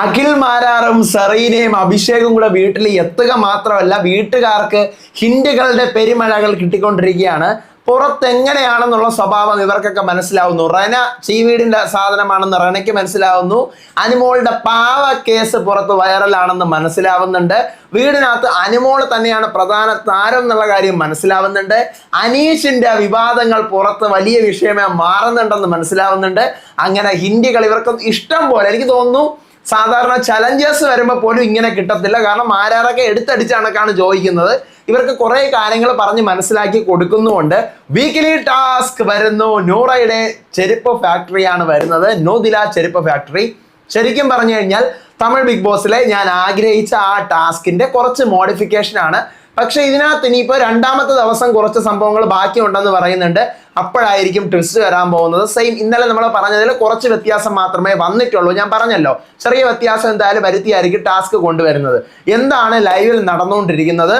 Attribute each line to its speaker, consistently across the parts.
Speaker 1: അഖിൽ മാരാറും സെറീനയും അഭിഷേകും കൂടെ വീട്ടിൽ എത്തുക മാത്രമല്ല വീട്ടുകാർക്ക് ഹിൻഡുകളുടെ പെരുമഴകൾ കിട്ടിക്കൊണ്ടിരിക്കുകയാണ്. പുറത്തെങ്ങനെയാണെന്നുള്ള സ്വഭാവം ഇവർക്കൊക്കെ മനസ്സിലാവുന്നു. റെന ചീവീടിന്റെ സാധനമാണെന്ന് റെനയ്ക്ക് മനസ്സിലാവുന്നു. അനുമോളുടെ പാവ കേസ് പുറത്ത് വൈറലാണെന്ന് മനസ്സിലാവുന്നുണ്ട്. വീടിനകത്ത് അനുമോൾ തന്നെയാണ് പ്രധാന താരം എന്നുള്ള കാര്യം മനസ്സിലാവുന്നുണ്ട്. അനീഷിന്റെ വിവാദങ്ങൾ പുറത്ത് വലിയ വിഷയമായി മാറുന്നുണ്ടെന്ന് മനസ്സിലാവുന്നുണ്ട്. അങ്ങനെ ഹിന്ദികൾ ഇവർക്ക് ഇഷ്ടം പോലെ എനിക്ക് തോന്നുന്നു സാധാരണ ചലഞ്ചേഴ്സ് വരുമ്പോൾ പോലും ഇങ്ങനെ കിട്ടത്തില്ല. കാരണം ആരാറൊക്കെ എടുത്തടിച്ച കണക്കാണ് ചോദിക്കുന്നത്. ഇവർക്ക് കുറെ കാര്യങ്ങൾ പറഞ്ഞ് മനസ്സിലാക്കി കൊടുക്കുന്നുമുണ്ട്. വീക്കിലി ടാസ്ക് വരുന്നു. നൂറയുടെ ചെരുപ്പ് ഫാക്ടറിയാണ് വരുന്നത്. നോദില ചെരുപ്പ് ഫാക്ടറി ശരിക്കും പറഞ്ഞു കഴിഞ്ഞാൽ തമിഴ് ബിഗ് ബോസിലെ ഞാൻ ആഗ്രഹിച്ച ആ ടാസ്കിന്റെ കുറച്ച് മോഡിഫിക്കേഷൻ ആണ്. പക്ഷെ ഇതിനകത്ത് ഇനിയിപ്പോൾ രണ്ടാമത്തെ ദിവസം കുറച്ച് സംഭവങ്ങൾ ബാക്കിയുണ്ടെന്ന് പറയുന്നുണ്ട്. അപ്പോഴായിരിക്കും ട്വിസ്റ്റ് വരാൻ പോകുന്നത്. സെയിം ഇന്നലെ നമ്മൾ പറഞ്ഞതിൽ കുറച്ച് വ്യത്യാസം മാത്രമേ വന്നിട്ടുള്ളൂ. ഞാൻ പറഞ്ഞല്ലോ ചെറിയ വ്യത്യാസം എന്തായാലും വരുത്തിയായിരിക്കും ടാസ്ക് കൊണ്ടുവരുന്നത്. എന്താണ് ലൈവിൽ നടന്നുകൊണ്ടിരിക്കുന്നത്?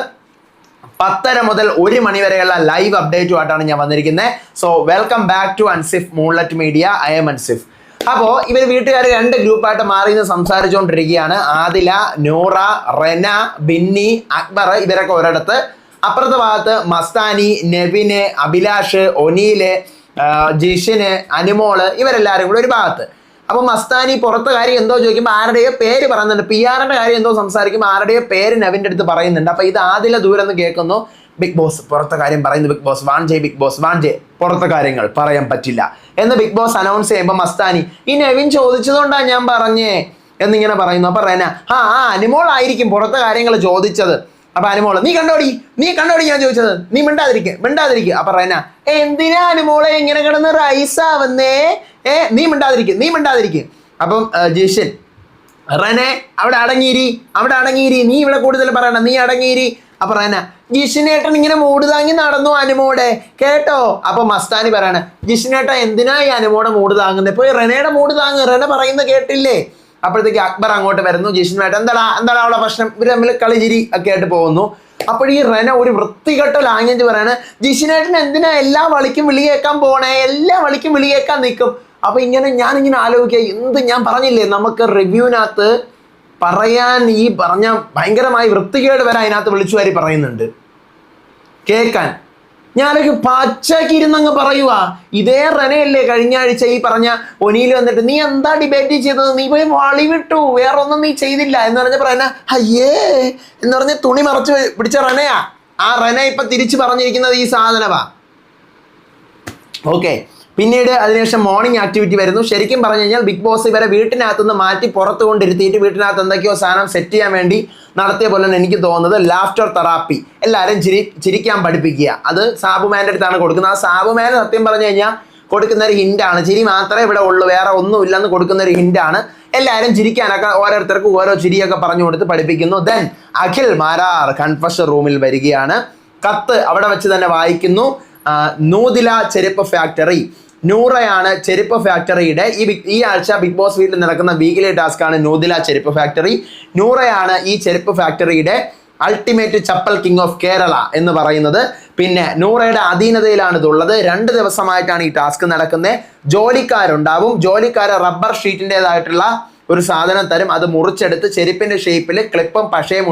Speaker 1: പത്തര മുതൽ ഒരു മണി വരെയുള്ള ലൈവ് അപ്ഡേറ്റുമായിട്ടാണ് ഞാൻ വന്നിരിക്കുന്നത്. So welcome back to Ansif Moonlet Media I am Ansif അപ്പോൾ ഇവർ വീട്ടുകാർ രണ്ട് ഗ്രൂപ്പായിട്ട് മാറി നിന്ന് സംസാരിച്ചുകൊണ്ടിരിക്കുകയാണ് ആദില നൂറ റെന ബിന്നി അക്ബർ ഇവരൊക്കെ ഒരിടത്ത്. അപ്പുറത്തെ ഭാഗത്ത് മസ്താനി നെവിന് അഭിലാഷ് ഒനീൽ ജിഷിന് അനുമോൾ ഇവരെല്ലാവരും കൂടെ ഒരു ഭാഗത്ത്. അപ്പൊ മസ്താനി പുറത്തെ കാര്യം എന്തോ ചോദിക്കുമ്പോൾ ആരുടെയോ പേര് പറയുന്നുണ്ട്. പി ആറിന്റെ കാര്യം എന്തോ സംസാരിക്കുമ്പോൾ ആരുടെയോ പേര് നവിന്റെ അടുത്ത് പറയുന്നുണ്ട്. അപ്പൊ ഇത് ആദില ദൂരം എന്ന് കേൾക്കുന്നു. ബിഗ് ബോസ് പുറത്തെ കാര്യം പറയുന്നു ബിഗ് ബോസ് വാൺ ജെ ബിഗ് ബോസ് വാൺ ജെ പുറത്തെ കാര്യങ്ങൾ പറയാൻ പറ്റില്ല. എന്ന് ബിഗ് ബോസ് അനൗൺസ് ചെയ്യുമ്പോൾ മസ്താനി ഈ നെവിൻ ചോദിച്ചതുകൊണ്ടാണ് ഞാൻ പറഞ്ഞേ? എന്നിങ്ങനെ പറയുന്നു. അപ്പൊ റെന ആ ആ അനുമോൾ ആയിരിക്കും പുറത്തെ കാര്യങ്ങൾ ചോദിച്ചത്. അപ്പൊ അനുമോൾ നീ കണ്ടോടി നീ കണ്ടോടി ഞാൻ ചോദിച്ചത്? നീ മിണ്ടാതിരിക്കുക മിണ്ടാതിരിക്കുക അപ്പൊ റെന എന്തിനാ അനുമോളെ ഇങ്ങനെ കിടന്ന് റൈസ് ആവുന്നേ? ഏ നീ മിണ്ടാതിരിക്കുക നീ മിണ്ടാതിരിക്കുക അപ്പം ജിഷൻ റെനെ അവിടെ അടങ്ങിയിരി അവിടെ അടങ്ങിയിരി. നീ ഇവിടെ കൂടുതൽ പറയണ്ട നീ അടങ്ങിയിരി. അപ്പൊ റെന ജിഷിനേട്ടൻ ഇങ്ങനെ മൂട് താങ്ങി നടന്നു അനുമോടെ. കേട്ടോ? അപ്പൊ മസ്താനി പറയണ ജിഷിനേട്ടൻ എന്തിനാ ഈ അനുമോടെ മൂട് താങ്ങുന്നത് ഈ റെനയുടെ മൂട് താങ്ങ് റെന പറയുന്നത് കേട്ടില്ലേ? അപ്പോഴത്തേക്ക് അക്ബർ അങ്ങോട്ട് വരുന്നു ജിഷിനുമായിട്ട് എന്താടാ എന്താടാ അവളെ പ്രശ്നം? ഇവർ തമ്മിൽ കളിചിരി ഒക്കെ ആയിട്ട് പോകുന്നു. അപ്പോൾ ഈ റെന ഒരു വൃത്തികെട്ട ലാംഗ്വേജ് പറയാണ് ജിഷിനേട്ടൻ എന്തിനാ എല്ലാ വളിക്കും വിളിയേക്കാൻ പോണേ? എല്ലാ വളിക്കും വിളിയേക്കാൻ നിൽക്കും അപ്പൊ ഇങ്ങനെ ഞാനിങ്ങനെ ആലോചിക്കുക എന്ത് ഞാൻ പറഞ്ഞില്ലേ? നമുക്ക് റിവ്യൂവിനകത്ത് പറയാൻ ഈ പറഞ്ഞ ഭയങ്കരമായി വൃത്തികേട് വരെ അതിനകത്ത് വിളിച്ചു വാരി പറയുന്നുണ്ട്. കേൾക്കാൻ. ഞാനൊക്കെ പച്ചയ്ക്ക് ഇരുന്നങ്ങ് പറയുക ഇതേ റനയല്ലേ കഴിഞ്ഞ ആഴ്ച ഈ പറഞ്ഞ ഒനിയിൽ വന്നിട്ട് നീ എന്താ ഡിബേറ്റ് ചെയ്തത്? നീ പോയി വളി വിട്ടു. വേറെ ഒന്നും നീ ചെയ്തില്ല എന്ന് പറഞ്ഞ റന അയ്യേ എന്ന് പറഞ്ഞ തുണി മറച്ച് പിടിച്ച റനയാ. ആ റന ഇപ്പൊ തിരിച്ചു പറഞ്ഞിരിക്കുന്നത് ഈ സാധനവാ. ഓക്കെ. പിന്നീട് അതിനുശേഷം മോർണിംഗ് ആക്ടിവിറ്റി വരുന്നു. ശരിക്കും പറഞ്ഞു കഴിഞ്ഞാൽ ബിഗ് ബോസ് ഇവരെ വീട്ടിനകത്തുനിന്ന് മാറ്റി പുറത്ത് കൊണ്ടിരുത്തിയിട്ട് വീട്ടിനകത്ത് എന്തൊക്കെയോ സാധനം സെറ്റ് ചെയ്യാൻ വേണ്ടി നടത്തിയ പോലെ തന്നെ എനിക്ക് തോന്നുന്നത്. ലാഫ്റ്റർ തെറാപ്പി എല്ലാവരും ചിരി ചിരിക്കാൻ പഠിപ്പിക്കുക. അത് സാബുമാന്റെ അടുത്താണ് കൊടുക്കുന്നത്. ആ സാബുമാൻ സത്യം പറഞ്ഞു കഴിഞ്ഞാൽ കൊടുക്കുന്ന ഒരു ഹിന്റാണ് ചിരി മാത്രമേ ഇവിടെ ഉള്ളൂ. വേറെ ഒന്നുമില്ലെന്ന് കൊടുക്കുന്ന ഒരു ഹിന്റാണ് എല്ലാവരും ചിരിക്കാനൊക്കെ ഓരോരുത്തർക്കും ഓരോ ചിരിയൊക്കെ പറഞ്ഞു കൊടുത്ത് പഠിപ്പിക്കുന്നു. ദെൻ അഖിൽ മാരാർ കൺഫഷൻ റൂമിൽ വരികയാണ്. കത്ത് അവിടെ വെച്ച് തന്നെ വായിക്കുന്നു. നൂതില ചെരുപ്പ് ഫാക്ടറി നൂറയാണ് ചെരുപ്പ് ഫാക്ടറിയുടെ. ഈ ഈ ആഴ്ച ബിഗ് ബോസ് വീട്ടിൽ നടക്കുന്ന വീക്കിലി ടാസ്ക് ആണ് നൂതില ചെരുപ്പ് ഫാക്ടറി. നൂറയാണ് ഈ ചെരുപ്പ് ഫാക്ടറിയുടെ ultimate chappal king of Kerala എന്ന് പറയുന്നത്. പിന്നെ നൂറയുടെ അധീനതയിലാണ് ഇതുള്ളത്. രണ്ട് ദിവസമായിട്ടാണ് ഈ ടാസ്ക് നടക്കുന്നത് ജോലിക്കാരുണ്ടാവും. ജോലിക്കാർ റബ്ബർ ഷീറ്റിന്റെതായിട്ടുള്ള ഒരു സാധനം തരും. അത് മുറിച്ചെടുത്ത് ചെരുപ്പിന്റെ ഷേപ്പിൽ ക്ലിപ്പും പശയും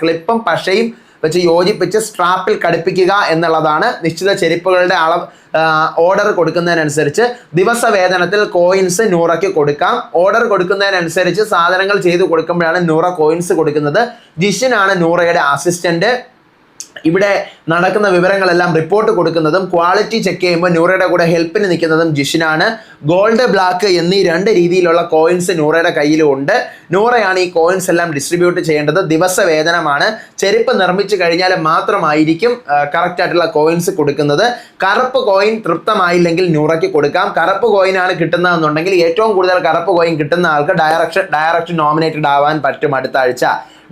Speaker 1: ക്ലിപ്പും പശയും വെച്ച് യോജിപ്പിച്ച് സ്ട്രാപ്പിൽ ഘടിപ്പിക്കുക എന്നുള്ളതാണ് നിശ്ചിത ചെരുപ്പുകളുടെ അളവ് ഓർഡർ കൊടുക്കുന്നതിനനുസരിച്ച് ദിവസ വേതനത്തിൽ കോയിൻസ് നൂറയ്ക്ക് കൊടുക്കാം. ഓർഡർ കൊടുക്കുന്നതിനനുസരിച്ച് സാധനങ്ങൾ ചെയ്തു കൊടുക്കുമ്പോഴാണ് നൂറ കോയിൻസ് കൊടുക്കുന്നത്. ജിഷിനാണ് നൂറയുടെ അസിസ്റ്റന്റ്. ഇവിടെ നടക്കുന്ന വിവരങ്ങളെല്ലാം റിപ്പോർട്ട് കൊടുക്കുന്നതും ക്വാളിറ്റി ചെക്ക് ചെയ്യുമ്പോൾ നൂറയുടെ കൂടെ ഹെൽപ്പിന് നിൽക്കുന്നതും ജിഷിനാണ്. ഗോൾഡ് ബ്ലാക്ക് എന്നീ രണ്ട് രീതിയിലുള്ള കോയിൻസ് നൂറയുടെ കയ്യിലും ഉണ്ട് നൂറയാണ് ഈ കോയിൻസ് എല്ലാം ഡിസ്ട്രിബ്യൂട്ട് ചെയ്യേണ്ടത്. ദിവസ വേതനമാണ് ചെരുപ്പ് നിർമ്മിച്ചു കഴിഞ്ഞാൽ മാത്രമായിരിക്കും കറക്റ്റ് ആയിട്ടുള്ള കോയിൻസ് കൊടുക്കുന്നത്. കറുപ്പ് കോയിൻ തൃപ്തമായില്ലെങ്കിൽ നൂറയ്ക്ക് കൊടുക്കാം. കറുപ്പ് കോയിനാണ് കിട്ടുന്നതെന്നുണ്ടെങ്കിൽ ഏറ്റവും കൂടുതൽ കറുപ്പ് കോയിൻ കിട്ടുന്ന ആൾക്ക് ഡയറക്ഷൻ ഡയറക്റ്റ് നോമിനേറ്റഡ് ആവാൻ പറ്റും അടുത്ത ആഴ്ച.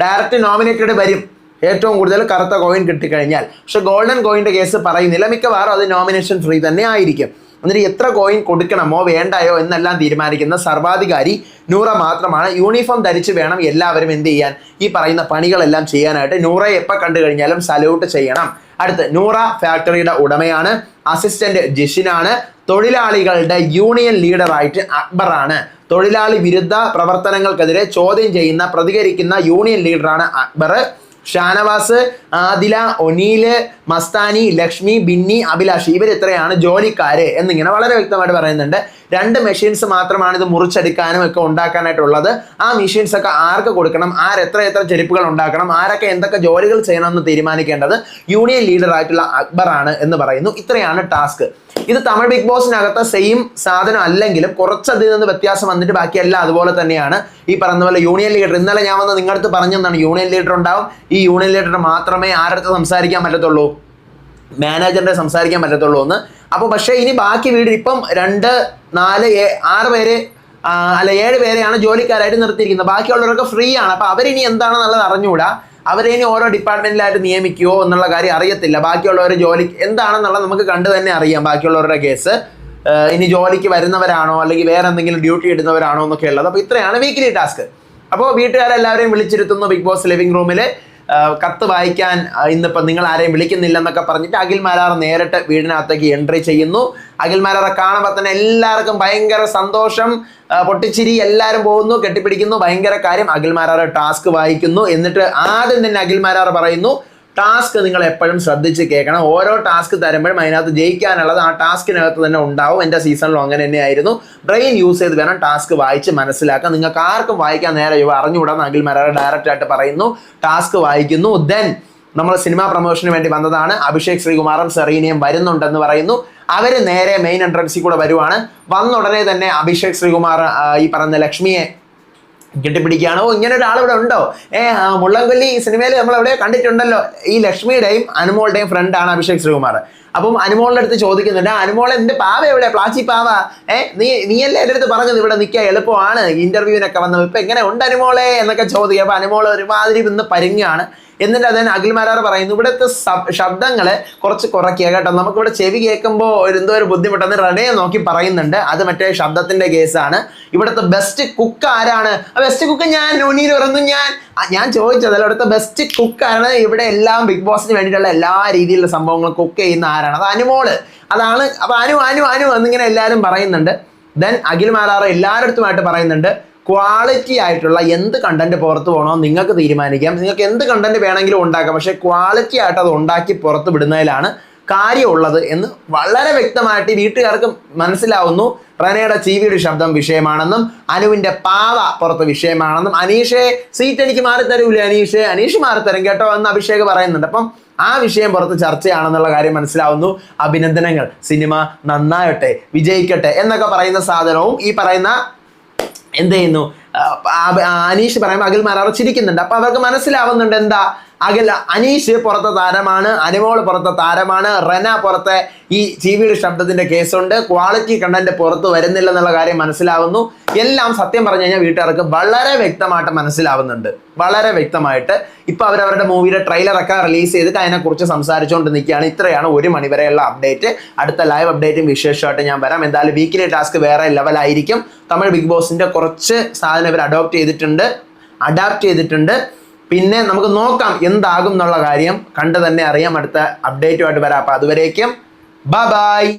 Speaker 1: ഡയറക്റ്റ് നോമിനേറ്റഡ് വരും. ഏറ്റവും കൂടുതൽ കറുത്ത കോയിൻ കിട്ടിക്കഴിഞ്ഞാൽ. പക്ഷെ ഗോൾഡൻ കോയിന്റെ കേസ് പറയുന്നില്ല. മിക്കവാറും അത് നോമിനേഷൻ ഫ്രീ തന്നെ ആയിരിക്കും. എന്നിട്ട് എത്ര കോയിൻ കൊടുക്കണമോ വേണ്ടയോ എന്നെല്ലാം തീരുമാനിക്കുന്ന സർവാധികാരി നൂറ മാത്രമാണ്. യൂണിഫോം ധരിച്ച് വേണം എല്ലാവരും എന്ത് ചെയ്യാൻ? ഈ പറയുന്ന പണികളെല്ലാം ചെയ്യാനായിട്ട് നൂറയെ എപ്പോൾ കണ്ടു കഴിഞ്ഞാലും സല്യൂട്ട് ചെയ്യണം. അടുത്ത് നൂറ ഫാക്ടറിയുടെ ഉടമയാണ്. അസിസ്റ്റന്റ് ജിഷിനാണ്. തൊഴിലാളികളുടെ യൂണിയൻ ലീഡറായിട്ട് അക്ബറാണ് തൊഴിലാളി വിരുദ്ധ പ്രവർത്തനങ്ങൾക്കെതിരെ ചോദ്യം ചെയ്യുന്ന പ്രതികരിക്കുന്ന യൂണിയൻ ലീഡറാണ് അക്ബർ. ഷാനവാസ് ആദില ഒനീൽ മസ്താനി ലക്ഷ്മി ബിന്നി അഭിലാഷ് ഇവരെത്രയാണ്? ജോലിക്കാര് എന്നിങ്ങനെ വളരെ വ്യക്തമായിട്ട് പറയുന്നുണ്ട്. രണ്ട് മെഷീൻസ് മാത്രമാണ് ഇത് മുറിച്ചെടുക്കാനും ഒക്കെ ഉണ്ടാക്കാനായിട്ടുള്ളത്. ആ മെഷീൻസ് ഒക്കെ ആർക്ക് കൊടുക്കണം? ആരെത്ര എത്ര ചെരുപ്പുകൾ ഉണ്ടാക്കണം? ആരൊക്കെ എന്തൊക്കെ ജോലികൾ ചെയ്യണമെന്ന് തീരുമാനിക്കേണ്ടത് യൂണിയൻ ലീഡർ ആയിട്ടുള്ള അക്ബർ ആണ് എന്ന് പറയുന്നു. ഇത്രയാണ് ടാസ്ക് ഇത് തമിഴ് ബിഗ് ബോസിനകത്ത് സെയിം സാധനം അല്ലെങ്കിലും കുറച്ചതിൽ നിന്ന് വ്യത്യാസം വന്നിട്ട് ബാക്കിയെല്ലാം അതുപോലെ തന്നെയാണ്. ഈ പറഞ്ഞ പോലെ യൂണിയൻ ലീഡർ ഇന്നലെ ഞാൻ വന്ന് നിങ്ങളുടെ അടുത്ത് പറഞ്ഞെന്നാണ് യൂണിയൻ ലീഡർ ഉണ്ടാവും. ഈ യൂണിയൻ ലീഡർ മാത്രമേ ആരടുത്ത് സംസാരിക്കാൻ പറ്റത്തുള്ളൂ? മാനേജറിനെ സംസാരിക്കാൻ പറ്റത്തുള്ളൂ എന്ന്. അപ്പോൾ പക്ഷേ ഇനി ബാക്കി വീട് ഇപ്പം രണ്ട് നാല് ആറ് പേര് അല്ല ഏഴ് പേരെയാണ് ജോലിക്കാരായിട്ട് നിർത്തിയിരിക്കുന്നത്. ബാക്കിയുള്ളവരൊക്കെ ഫ്രീ ആണ്. അപ്പോൾ അവരിനി എന്താണെന്നുള്ളത് അറിഞ്ഞുകൂടാ. അവരെ ഇനി ഓരോ ഡിപ്പാർട്ട്മെന്റിലായിട്ട് നിയമിക്കുമോ എന്നുള്ള കാര്യം അറിയത്തില്ല. ബാക്കിയുള്ളവർ ജോലി എന്താണെന്നുള്ളത് നമുക്ക് കണ്ടു തന്നെ അറിയാം ബാക്കിയുള്ളവരുടെ കേസ്. ഇനി ജോലിക്ക് വരുന്നവരാണോ അല്ലെങ്കിൽ വേറെ എന്തെങ്കിലും ഡ്യൂട്ടി ഇടുന്നവരാണോ എന്നൊക്കെ ഉള്ളത് അപ്പോൾ ഇത്രയാണ് വീക്കിലി ടാസ്ക് അപ്പോൾ വീട്ടുകാരെല്ലാവരെയും വിളിച്ചിരുത്തുന്നു ബിഗ് ബോസ് ലിവിംഗ് റൂമിൽ കത്ത് വായിക്കാൻ ഇന്നിപ്പം നിങ്ങൾ ആരെയും വിളിക്കുന്നില്ലെന്നൊക്കെ പറഞ്ഞിട്ട് അഖിൽ മാരാർ നേരിട്ട് വീടിനകത്തേക്ക് എൻട്രി ചെയ്യുന്നു. അഖിൽ മാരാറെ കാണുമ്പോൾ തന്നെ എല്ലാവർക്കും ഭയങ്കര സന്തോഷം. പൊട്ടിച്ചിരി എല്ലാവരും പോകുന്നു കെട്ടിപ്പിടിക്കുന്നു. ഭയങ്കര കാര്യം അഖിൽ മാരാറ് ടാസ്ക് വായിക്കുന്നു. എന്നിട്ട് ആദ്യം തന്നെ അഖിൽ മാരാർ പറയുന്നു ടാസ്ക് നിങ്ങൾ എപ്പോഴും ശ്രദ്ധിച്ച് കേൾക്കണം. ഓരോ ടാസ്ക് തരുമ്പോഴും അതിനകത്ത് ജയിക്കാനുള്ളത് ആ ടാസ്കിനകത്ത് തന്നെ ഉണ്ടാവും. എന്റെ സീസണിലും അങ്ങനെ തന്നെയായിരുന്നു. ബ്രെയിൻ യൂസ് ചെയ്ത് വേണം ടാസ്ക് വായിച്ച് മനസ്സിലാക്കാൻ. നിങ്ങൾക്ക് ആർക്കും വായിക്കാൻ നേരെ ഇവ അറിഞ്ഞുകൂടാന്ന് അഖിൽ മരാറ ഡയറക്റ്റ് ആയിട്ട് പറയുന്നു. ടാസ്ക് വായിക്കുന്നു. ദെൻ നമ്മൾ സിനിമാ പ്രൊമോഷന് വേണ്ടി വന്നതാണ്. അഭിഷേക് ശ്രീകുമാറും സെറീനയും വരുന്നുണ്ടെന്ന് പറയുന്നു. അവർ നേരെ മെയിൻ എൻട്രൻസിൽ കൂടെ വരുവാണ്. വന്ന ഉടനെ തന്നെ അഭിഷേക് ശ്രീകുമാർ ഈ പറഞ്ഞ ലക്ഷ്മിയെ കെട്ടിപ്പിടിക്കുകയാണ്? ഇങ്ങനെ ഒരാൾ ഇവിടെ ഉണ്ടോ? ഏ മുള്ളംകൊല്ലി സിനിമയിൽ നമ്മൾ എവിടെ കണ്ടിട്ടുണ്ടല്ലോ. ഈ ലക്ഷ്മിയുടെയും അനുമോളുടെയും ഫ്രണ്ടാണ് അഭിഷേക് ശ്രീകുമാർ. അപ്പം അനുമോളിന്റെ അടുത്ത് ചോദിക്കുന്നുണ്ട് "ആ, അനുമോൾ എന്റെ പാവ എവിടെ പ്ലാച്ചി പാവ. ഏ നീ നീയല്ലേ എന്റെ അടുത്ത് പറഞ്ഞത്? ഇവിടെ നിൽക്കാൻ എളുപ്പമാണ്. ഇന്റർവ്യൂവിനൊക്കെ വന്നത് ഇപ്പൊ എങ്ങനെ ഉണ്ട് അനുമോളെ? എന്നൊക്കെ ചോദിക്കുക അപ്പൊ അനുമോൾ ഒരുമാതിരി ഇന്ന് പരിങ്ങാണ് എന്നിട്ട് അതിന് അഖിൽ മാരാർ പറയുന്നു ഇവിടുത്തെ ശബ്ദങ്ങൾ കുറച്ച് കുറയ്ക്കുക കേട്ടോ. നമുക്കിവിടെ ചെവി കേൾക്കുമ്പോൾ എന്തോ ഒരു ബുദ്ധിമുട്ടെന്ന് റണയെ നോക്കി പറയുന്നുണ്ട്. അത് മറ്റേ ശബ്ദത്തിന്റെ കേസാണ്. ഇവിടുത്തെ ബെസ്റ്റ് കുക്ക് ആരാണ്? ബെസ്റ്റ് കുക്ക് ഞാൻ നുനീർ പറഞ്ഞു ഞാൻ. ഞാൻ ചോദിച്ചതല്ല ഇവിടുത്തെ ബെസ്റ്റ് കുക്കാണ് ഇവിടെ എല്ലാം ബിഗ് ബോസിന് വേണ്ടിയിട്ടുള്ള എല്ലാ രീതിയിലുള്ള സംഭവങ്ങളും കുക്ക് ചെയ്യുന്ന ആരാണ് അത് അനുമോൾ. അതാണ് അപ്പൊ അനു അനു അനു എന്നിങ്ങനെ എല്ലാവരും പറയുന്നുണ്ട്. ദെൻ അഖിൽ മാരാറ് എല്ലാവരുടെ പറയുന്നുണ്ട്. ക്വാളിറ്റി ആയിട്ടുള്ള എന്ത് കണ്ടന്റ് പുറത്ത് പോകണോ നിങ്ങൾക്ക് തീരുമാനിക്കാം. നിങ്ങൾക്ക് എന്ത് കണ്ടന്റ് വേണമെങ്കിലും ഉണ്ടാക്കാം. പക്ഷേ ക്വാളിറ്റി ആയിട്ട് അത് ഉണ്ടാക്കി പുറത്ത് വിടുന്നതിലാണ് കാര്യമുള്ളത് എന്ന് വളരെ വ്യക്തമായിട്ട് വീട്ടുകാർക്ക് മനസ്സിലാവുന്നു. റനയുടെ ചീവിയുടെ ശബ്ദം വിഷയമാണെന്നും അനുവിന്റെ പാവ പുറത്ത് വിഷയമാണെന്നും. അനീഷെ സീറ്റ് എനിക്ക് മാറിത്തരൂലേ അനീഷ്? അനീഷ് മാറിത്തരും കേട്ടോ എന്ന് അഭിഷേക് പറയുന്നുണ്ട്. അപ്പം ആ വിഷയം പുറത്ത് ചർച്ചയാണെന്നുള്ള കാര്യം മനസ്സിലാവുന്നു. അഭിനന്ദനങ്ങൾ. സിനിമ നന്നായട്ടെ വിജയിക്കട്ടെ എന്നൊക്കെ പറയുന്ന സാധനവും ഈ പറയുന്ന എന്ത് ചെയ്യുന്നു? അനീഷ് പറയുമ്പോൾ അഖിൽ മാരാറ് ചിരിക്കുന്നുണ്ട് അപ്പൊ അവർക്ക് മനസ്സിലാവുന്നുണ്ട് എന്താ? അഖിൽ അനീഷ് പുറത്തെ താരമാണ് അനുമോൾ പുറത്തെ താരമാണ് റെന പുറത്തെ ഈ ടി വിയുടെ ശബ്ദത്തിന്റെ കേസുണ്ട്. ക്വാളിറ്റി കണ്ടന്റ് പുറത്ത് വരുന്നില്ല എന്നുള്ള കാര്യം മനസ്സിലാവുന്നു. എല്ലാം സത്യം പറഞ്ഞു കഴിഞ്ഞാൽ വീട്ടുകാർക്ക് വളരെ വ്യക്തമായിട്ട് മനസ്സിലാവുന്നുണ്ട്. വളരെ വ്യക്തമായിട്ട്. ഇപ്പൊ അവരവരുടെ മൂവിയുടെ ട്രെയിലർ ട്രെയിലറൊക്കെ റിലീസ് ചെയ്തിട്ട് അതിനെക്കുറിച്ച് സംസാരിച്ചുകൊണ്ട് നിൽക്കുകയാണ്. ഇത്രയാണ് ഒരു മണിവരെയുള്ള അപ്ഡേറ്റ് അടുത്ത ലൈവ് അപ്ഡേറ്റും വിശേഷമായിട്ട് ഞാൻ വരാം. എന്തായാലും വീക്കിലി ടാസ്ക് വേറെ ലെവലായിരിക്കും തമിഴ് ബിഗ് ബോസിന്റെ കുറച്ച് സാധനം ഇവർ അഡോപ്റ്റ് ചെയ്തിട്ടുണ്ട്. അഡാപ്റ്റ് ചെയ്തിട്ടുണ്ട്. പിന്നെ നമുക്ക് നോക്കാം എന്താകും എന്നുള്ള കാര്യം കണ്ടു തന്നെ അറിയാം. അടുത്ത അപ്ഡേറ്റുമായിട്ട് വരാം. അപ്പൊ അതുവരേക്കും ബൈ